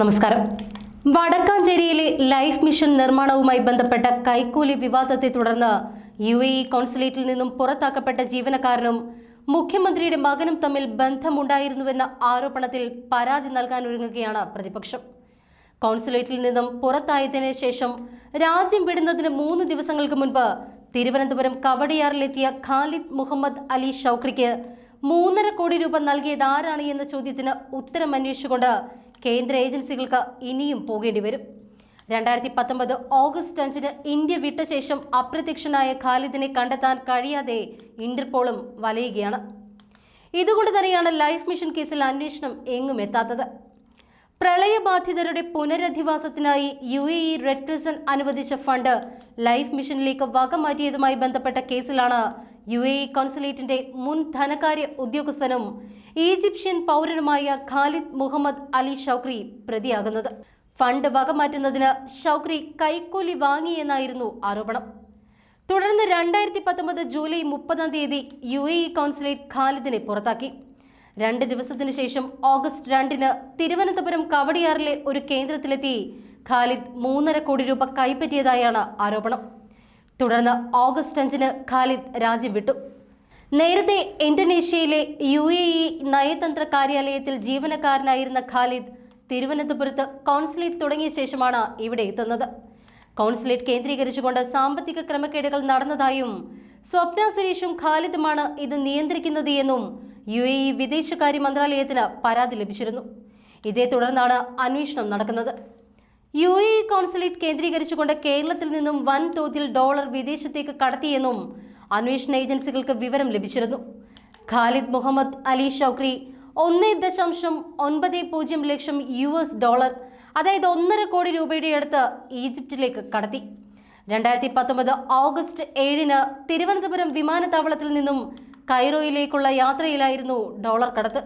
നമസ്കാരം. വടക്കാഞ്ചേരിയിലെ life mission നിർമ്മാണവുമായി ബന്ധപ്പെട്ട കൈക്കൂലി വിവാദത്തെ തുടർന്ന് യു എ ഇ കോൺസുലേറ്റിൽ നിന്നും പുറത്താക്കപ്പെട്ട ജീവനക്കാരനും മുഖ്യമന്ത്രിയുടെ മകനും തമ്മിൽ ബന്ധമുണ്ടായിരുന്നുവെന്ന ആരോപണത്തിൽ പരാതി നൽകാനൊരുങ്ങുകയാണ് പ്രതിപക്ഷം. കോൺസുലേറ്റിൽ നിന്നും പുറത്തായതിന് ശേഷം രാജ്യം വിടുന്നതിന് മൂന്ന് ദിവസങ്ങൾക്ക് മുൻപ് തിരുവനന്തപുരം കവടിയാറിലെത്തിയ ഖാലിദ് മുഹമ്മദ് അലി ഷൗക്രിക്ക് മൂന്നര കോടി രൂപ നൽകിയത് ആരാണ് എന്ന ചോദ്യത്തിന് ഉത്തരം അന്വേഷിച്ചുകൊണ്ട് കേന്ദ്ര ഏജൻസികൾക്ക് ഇനിയും പോകേണ്ടി വരും. രണ്ടായിരത്തി പത്തൊമ്പത് ഓഗസ്റ്റ് അഞ്ചിന് ഇന്ത്യ വിട്ട ശേഷം അപ്രത്യക്ഷനായ ഖാലിദിനെ കണ്ടെത്താൻ കഴിയാതെ ഇന്റർപോളും വലയുകയാണ്. ഇതുകൊണ്ട് തന്നെയാണ് ലൈഫ് മിഷൻ കേസിൽ അന്വേഷണം എങ്ങും എത്താത്തത്. പ്രളയബാധിതരുടെ പുനരധിവാസത്തിനായി U A E red crescent അനുവദിച്ച ഫണ്ട് ലൈഫ് മിഷനിലേക്ക് വകമാറ്റിയതുമായി ബന്ധപ്പെട്ട കേസിലാണ് യു എ ഇ കോൺസുലേറ്റിന്റെ മുൻ ധനകാര്യ ഉദ്യോഗസ്ഥനും ഈജിപ്ഷ്യൻ പൗരനുമായ ഖാലിദ് മുഹമ്മദ് അലി ഷൗക്രി പ്രതിയാകുന്നത്. ഫണ്ട് വകമാറ്റുന്നതിന് ഷൗക്രി കൈക്കൂലി വാങ്ങിയെന്നായിരുന്നു ആരോപണം. തുടർന്ന് രണ്ടായിരത്തി പത്തൊമ്പത് ജൂലൈ മുപ്പതാം തീയതി യു എ ഇ കോൺസുലേറ്റ് ഖാലിദിനെ പുറത്താക്കി. രണ്ട് ദിവസത്തിനു ശേഷം ഓഗസ്റ്റ് രണ്ടിന് തിരുവനന്തപുരം കവടിയാറിലെ ഒരു കേന്ദ്രത്തിലെത്തി ഖാലിദ് മൂന്നര കോടി രൂപ കൈപ്പറ്റിയതായാണ് ആരോപണം. തുടർന്ന് ഓഗസ്റ്റ് അഞ്ചിന് ഖാലിദ് രാജ്യം വിട്ടു. നേരത്തെ ഇന്തോനേഷ്യയിലെ യു എ ഇ നയതന്ത്ര കാര്യാലയത്തിൽ ജീവനക്കാരനായിരുന്ന ഖാലിദ് തിരുവനന്തപുരത്ത് കോൺസുലേറ്റ് തുടങ്ങിയ ശേഷമാണ് ഇവിടെ എത്തുന്നത്. കോൺസുലേറ്റ് കേന്ദ്രീകരിച്ചുകൊണ്ട് സാമ്പത്തിക ക്രമക്കേടുകൾ നടന്നതായും സ്വപ്ന സുരേഷും ഖാലിദുമാണ് ഇത് നിയന്ത്രിക്കുന്നത് എന്നും യു എ ഇ വിദേശകാര്യ മന്ത്രാലയത്തിന് പരാതി ലഭിച്ചിരുന്നു. ഇതേ തുടർന്നാണ് അന്വേഷണം നടക്കുന്നത്. യു എ കോൺസുലേറ്റ് കേന്ദ്രീകരിച്ചുകൊണ്ട് കേരളത്തിൽ നിന്നും വൻതോതിൽ ഡോളർ വിദേശത്തേക്ക് കടത്തിയെന്നും അന്വേഷണ ഏജൻസികൾക്ക് വിവരം ലഭിച്ചിരുന്നു. ഖാലിദ് മുഹമ്മദ് അലി ഷൗക്രി ഒന്ന് ദശാംശം ഒൻപത് പൂജ്യം ലക്ഷം യു എസ് ഡോളർ അതായത് ഒന്നര കോടി രൂപയുടെ അടുത്ത് ഈജിപ്തിലേക്ക് കടത്തി. രണ്ടായിരത്തി പത്തൊമ്പത് ഓഗസ്റ്റ് ഏഴിന് തിരുവനന്തപുരം വിമാനത്താവളത്തിൽ നിന്നും കൈറോയിലേക്കുള്ള യാത്രയിലായിരുന്നു ഡോളർ കടത്ത്.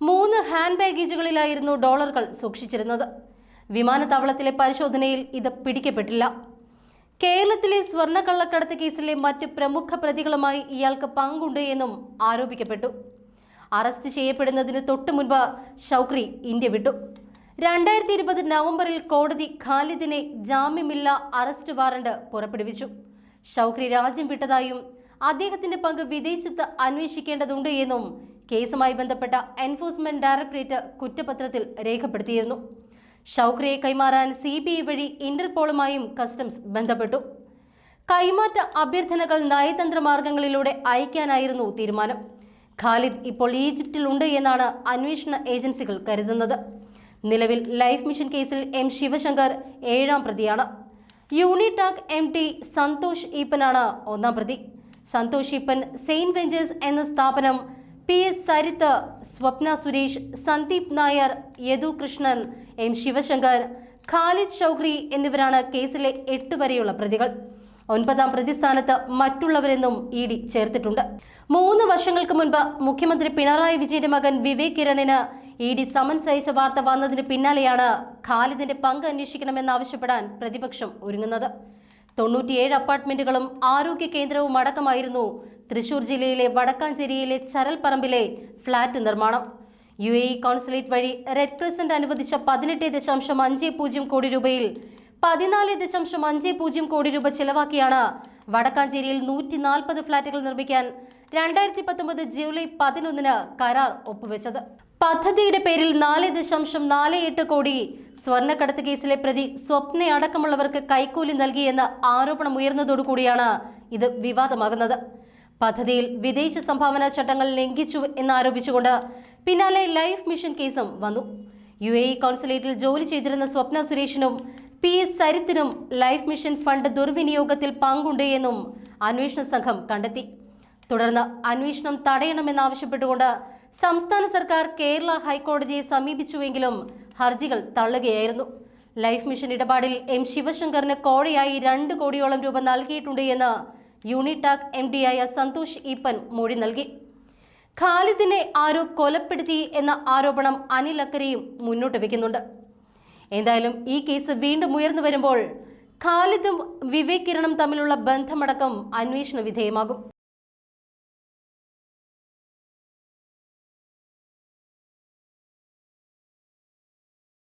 മൂന്ന് ഹാൻഡ് ബാഗേജുകളിലായിരുന്നു ഡോളറുകൾ സൂക്ഷിച്ചിരുന്നത്. വിമാനത്താവളത്തിലെ പരിശോധനയിൽ ഇത് പിടിക്കപ്പെട്ടില്ല. കേരളത്തിലെ സ്വർണക്കള്ളക്കടത്ത് കേസിലെ മറ്റ് പ്രമുഖ പ്രതികളുമായി ഇയാൾക്ക് പങ്കുണ്ട് എന്നും ആരോപിക്കപ്പെട്ടു. അറസ്റ്റ് ചെയ്യപ്പെടുന്നതിന് തൊട്ടു മുൻപ് ഷൗക്രി ഇന്ത്യ വിട്ടു. രണ്ടായിരത്തി ഇരുപത് നവംബറിൽ കോടതി ഖാലിദിനെ ജാമ്യമില്ല അറസ്റ്റ് വാറണ്ട് പുറപ്പെടുവിച്ചു. ഷൗക്രി രാജ്യം വിട്ടതായും അദ്ദേഹത്തിന്റെ പങ്ക് വിദേശത്ത് അന്വേഷിക്കേണ്ടതുണ്ട് എന്നും കേസുമായി ബന്ധപ്പെട്ട എൻഫോഴ്സ്മെന്റ് ഡയറക്ടറേറ്റ് കുറ്റപത്രത്തിൽ രേഖപ്പെടുത്തിയിരുന്നു. ഷൗക്രിയെ കൈമാറാൻ സി ബി ഐ വഴി ഇന്റർപോളുമായും കസ്റ്റംസ് ബന്ധപ്പെട്ടു. കൈമാറ്റ അഭ്യർത്ഥനകൾ നയതന്ത്ര മാർഗങ്ങളിലൂടെ അയക്കാനായിരുന്നു തീരുമാനം. ഖാലിദ് ഇപ്പോൾ ഈജിപ്തിലുണ്ട് എന്നാണ് അന്വേഷണ ഏജൻസികൾ കരുതുന്നത്. നിലവിൽ ലൈഫ് മിഷൻ കേസിൽ എം ശിവശങ്കർ ഏഴാം പ്രതിയാണ്. യൂണിടാക് എം ടി സന്തോഷ് ഈപ്പനാണ് ഒന്നാം പ്രതി. സന്തോഷ് ഈപ്പൻ സെയിന്റ് വെഞ്ചേഴ്സ് എന്ന സ്ഥാപനം P S Sarith Swapna Suresh Sandeep Nair Yadu Krishnan M Sivasankar Khalid Shoukri എന്നിവരാണ് കേസിലെ എട്ട് വരെയുള്ള പ്രതികൾ. ഒൻപതാം പ്രതിസ്ഥാനത്ത് മറ്റുള്ളവരെന്നും ഇ ഡി ചേർത്തിട്ടുണ്ട്. മൂന്ന് വർഷങ്ങൾക്ക് മുൻപ് മുഖ്യമന്ത്രി പിണറായി വിജയന്റെ മകൻ വിവേക് കിരണിന് ഇ ഡി സമൻസ് അയച്ച വാർത്ത വന്നതിന് പിന്നാലെയാണ് ഖാലിദിന്റെ പങ്ക് അന്വേഷിക്കണമെന്നാവശ്യപ്പെടാൻ പ്രതിപക്ഷം ഒരുങ്ങുന്നത്. തൊണ്ണൂറ്റിയേഴ് അപ്പാർട്ട്മെന്റുകളും ആരോഗ്യ കേന്ദ്രവും അടക്കമായിരുന്നു തൃശൂർ ജില്ലയിലെ വടക്കാഞ്ചേരിയിലെ ചരൽപ്പറമ്പിലെ ഫ്ളാറ്റ് നിർമ്മാണം. യു എ ഇ കോൺസുലേറ്റ് വഴി റെഡ് ക്രിസന്റ് അനുവദിച്ച പതിനെട്ട് ദശാംശം അഞ്ച് പൂജ്യം കോടി രൂപയിൽ പതിനാല് ദശാംശം അഞ്ച് പൂജ്യം കോടി രൂപ ചെലവാക്കിയാണ് വടക്കാഞ്ചേരിയിൽ നൂറ്റി നാൽപ്പത് ഫ്ളാറ്റുകൾ നിർമ്മിക്കാൻ രണ്ടായിരത്തി പത്തൊമ്പത് ജൂലൈ പതിനൊന്നിന് കരാർ ഒപ്പുവെച്ചത്. പദ്ധതിയുടെ പേരിൽ നാല് ദശാംശം നാല് എട്ട് കോടി സ്വർണക്കടത്ത് കേസിലെ പ്രതി സ്വപ്ന അടക്കമുള്ളവർക്ക് കൈക്കൂലി നൽകിയെന്ന ആരോപണം ഉയർന്നതോടുകൂടിയാണ് ഇത് വിവാദമാകുന്നത്. പദ്ധതിയിൽ വിദേശ സംഭാവന ചട്ടങ്ങൾ ലംഘിച്ചു എന്നാരോപിച്ചുകൊണ്ട് പിന്നാലെ ലൈഫ് മിഷൻ കേസും വന്നു. യു എ ഇ കോൺസുലേറ്റിൽ ജോലി ചെയ്തിരുന്ന സ്വപ്ന സുരേഷിനും പി എസ് സരിത്തിനും ലൈഫ് മിഷൻ ഫണ്ട് ദുർവിനിയോഗത്തിൽ പങ്കുണ്ട് എന്നും അന്വേഷണ സംഘം കണ്ടെത്തി. തുടർന്ന് അന്വേഷണം തടയണമെന്നാവശ്യപ്പെട്ടുകൊണ്ട് സംസ്ഥാന സർക്കാർ കേരള ഹൈക്കോടതിയെ സമീപിച്ചുവെങ്കിലും ഹർജികൾ തള്ളുകയായിരുന്നു. ലൈഫ് മിഷൻ ഇടപാടിൽ എം ശിവശങ്കറിന് കോഴയായി രണ്ട് കോടിയോളം രൂപ നൽകിയിട്ടുണ്ട് എന്ന് യൂണിടാക് എം ഡിയായ സന്തോഷ് ഈപ്പൻ മൊഴി നൽകി. ഖാലിദിനെ ആരോ കൊലപ്പെടുത്തി എന്ന ആരോപണം അനിൽ അക്കരയും മുന്നോട്ട് വയ്ക്കുന്നുണ്ട് എന്തായാലും ഈ കേസ് വീണ്ടും ഉയർന്നു വരുമ്പോൾ ഖാലിദും വിവേക് കിരണും തമ്മിലുള്ള ബന്ധമടക്കം അന്വേഷണ വിധേയമാകും.